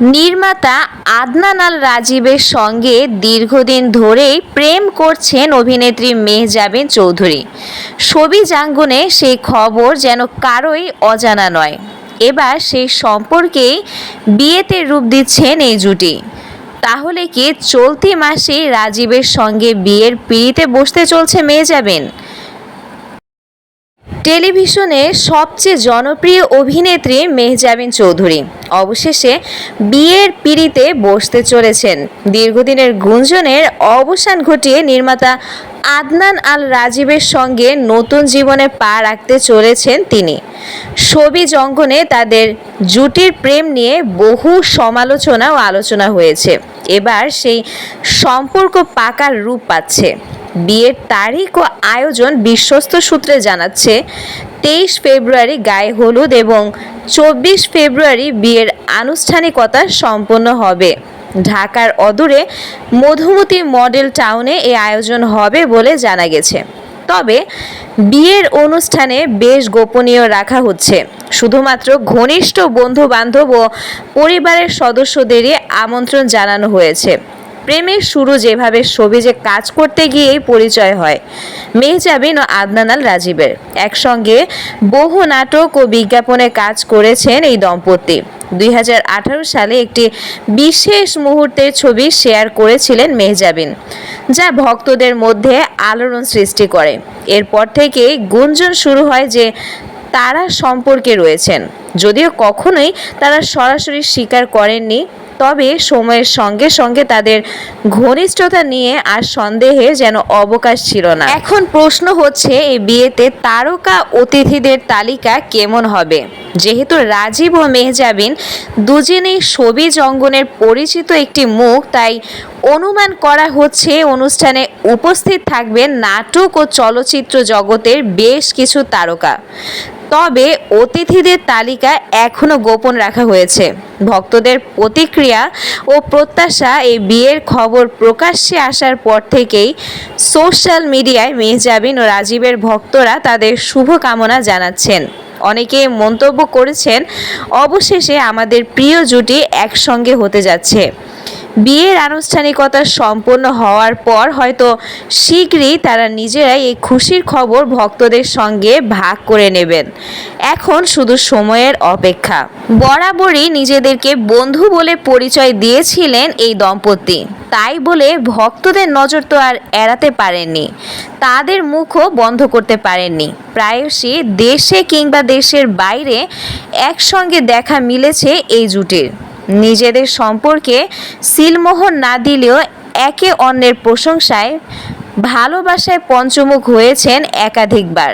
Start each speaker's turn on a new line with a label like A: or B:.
A: নির্মাতা আদনান আল রাজীবের সঙ্গে দীর্ঘদিন ধরেই প্রেম করছেন অভিনেত্রী মেহজাবিন চৌধুরী। ছবি জাঙ্গনে সেই খবর যেন কারোই অজানা নয়। এবার সেই সম্পর্কেই বিয়েতে রূপ দিচ্ছেন এই জুটি। তাহলে কি চলতি মাসেই রাজীবের সঙ্গে বিয়ের পিড়িতে বসতে চলছে মেহজাবিন? টেলিভিশনে সবচেয়ে জনপ্রিয় অভিনেত্রী মেহজাবিন চৌধুরী। অবশেষে বিয়ের পিড়িতে বসতে চলেছেন। দীর্ঘদিনের গুঞ্জনের অবসান ঘটিয়ে নির্মাতা আদনান আল রাজীবের সঙ্গে নতুন জীবনে পা রাখতে চলেছেন তিনি। ছবি জঙ্গনে তাদের জুটির প্রেম নিয়ে বহু সমালোচনা ও আলোচনা হয়েছে। এবার সেই সম্পর্ক পাকার রূপ পাচ্ছে। বিয়ের তারিখ ও আয়োজন বিশ্বস্ত সূত্রে জানাচ্ছে, তেইশ ফেব্রুয়ারি গায়ে হলুদ এবং চব্বিশ ফেব্রুয়ারি বিয়ের আনুষ্ঠানিকতা সম্পন্ন হবে। ঢাকার অদূরে মধুমতি মডেল টাউনে এ আয়োজন হবে বলে জানা গেছে। তবে বিয়ের অনুষ্ঠানে বেশ গোপনীয় রাখা হচ্ছে। শুধুমাত্র ঘনিষ্ঠ বন্ধু বান্ধব ও পরিবারের সদস্যদেরই আমন্ত্রণ জানানো হয়েছে। প্রেমের শুরু যেভাবে সবিজে কাজ করতে গিয়েই পরিচয় হয়। মেহজাবিন ও আদনানাল রাজীবের। একসঙ্গে বহু নাটক ও বিজ্ঞাপনে কাজ করেছেন এই দম্পতি। দুই হাজার আঠারো সালে একটি বিশেষ মুহূর্তের ছবি শেয়ার করেছিলেন মেহজাবিন, যা ভক্তদের মধ্যে আলোড়ন সৃষ্টি করে। এরপর থেকেই গুঞ্জন শুরু হয় যে তারা সম্পর্কে রয়েছেন। যদিও কখনোই তারা সরাসরি স্বীকার করেননি তবে সময়ের সঙ্গে সঙ্গে তাদের ঘনিষ্ঠতা নিয়ে আর সন্দেহে যেন অবকাশ ছিল না। এখন প্রশ্ন হচ্ছে, এই বিয়েতে তারকা অতিথিদের তালিকা কেমন হবে? যেহেতু রাজীব ও মেহজাবিন দুজনেই ছবি জঙ্গনের পরিচিত একটি মুখ, তাই অনুমান করা হচ্ছে অনুষ্ঠানে উপস্থিত থাকবেন নাটক ও চলচ্চিত্র জগতের বেশ কিছু তারকা। তবে অতিথিদের তালিকা এখনও গোপন রাখা হয়েছে। ভক্তদের প্রতিক্রিয়া ও প্রত্যাশা এই বিয়ের খবর প্রকাশ্যে আসার পর থেকেই সোশ্যাল মিডিয়ায় মেহজাবিন ও রাজীবের ভক্তরা তাদের শুভকামনা জানাচ্ছেন। অনেকে মন্তব্য করেছেন, অবশেষে আমাদের প্রিয় জুটি একসঙ্গে হতে যাচ্ছে। বিয়ের আনুষ্ঠানিকতা সম্পন্ন হওয়ার পর হয়তো শীঘ্রই তারা নিজেরাই এই খুশির খবর ভক্তদের সঙ্গে ভাগ করে নেবেন। এখন শুধু সময়ের অপেক্ষা। বরাবরই নিজেদেরকে বন্ধু বলে পরিচয় দিয়েছিলেন এই দম্পতি। তাই বলে ভক্তদের নজর তো আর এড়াতে পারেননি। তাদের মুখও বন্ধ করতে পারেননি। প্রায়শই দেশে কিংবা দেশের বাইরে একসঙ্গে দেখা মিলেছে এই জুটির। নিজেদের সম্পর্কে সিলমোহর না দিলেও একে অন্যের প্রশংসায় ভালোবাসায় পঞ্চমুখ হয়েছেন একাধিকবার।